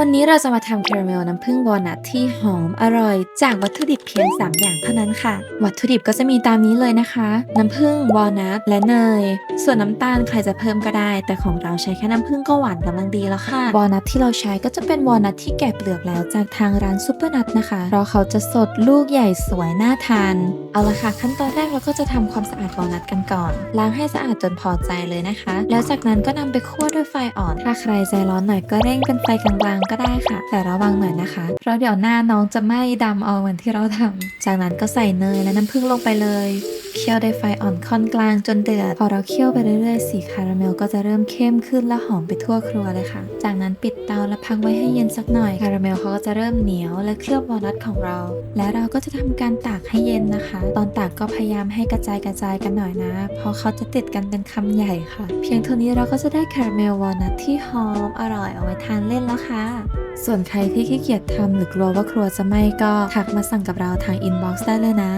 วันนี้เราจะมาทำคาราเมลน้ำผึ้งวอลนัทที่หอมอร่อย จากวัตถุดิบเพียง 3 อย่างเท่านั้นค่ะ วัตถุดิบก็จะมีตามนี้เลยนะคะ น้ำผึ้งวอลนัทและเนย ส่วนน้ำตาลใครจะเพิ่มก็ได้ แต่ของเราใช้แค่น้ำผึ้งก็หวานกำลังดีแล้วค่ะวอลนัทที่เราใช้ก็จะเป็นวอลนัทที่แกะเปลือกแล้วจากทางร้านซูเปอร์นัทนะคะเพราะเขาจะสดลูกใหญ่สวยน่าทานเอาละค่ะขั้นตอนแรกเราก็จะทำความสะอาดวอลนัทกันก่อน ล้างให้สะอาดจนพอใจเลยนะคะ แล้วจากนั้นก็นำไปคั่วด้วยไฟอ่อน ถ้าใครใจร้อนหน่อยก็เร่งเป็นไฟกลางก็ได้ค่ะ แต่ระวังหน่อยนะคะ เพราะเดี๋ยวหน้าน้องจะไม้ดำเอาเหมือนที่เราทำจากนั้นก็ใส่เนยและน้ำผึ้งลงไปเลยเคี่ยวด้วยไฟอ่อนค่อนกลางจนเดือด พอเราเคี่ยวไปเรื่อยๆ สีคาราเมลก็จะเริ่มเข้มขึ้นและหอมไปทั่วครัวเลยค่ะ จากนั้นปิดเตาและพักไว้ให้เย็นสักหน่อย คาราเมลเขาก็จะเริ่มเหนียวและเคลือบวอลนัทของเรา และเราก็จะทำการตากให้เย็นนะคะ ตอนตากก็พยายามให้กระจายกระจายกันหน่อยนะ เพราะเขาจะติดกันเป็นคำใหญ่ค่ะ เพียงเท่านี้เราก็จะได้คาราเมลวอลนัทที่หอมอร่อยเอาไว้ทานเล่นแล้วค่ะส่วนใครที่ขี้เกียจทำหรือกลัวว่าครัวจะไหม้ก็ทักมาสั่งกับเราทางอินบ็อกซ์ได้เลยนะ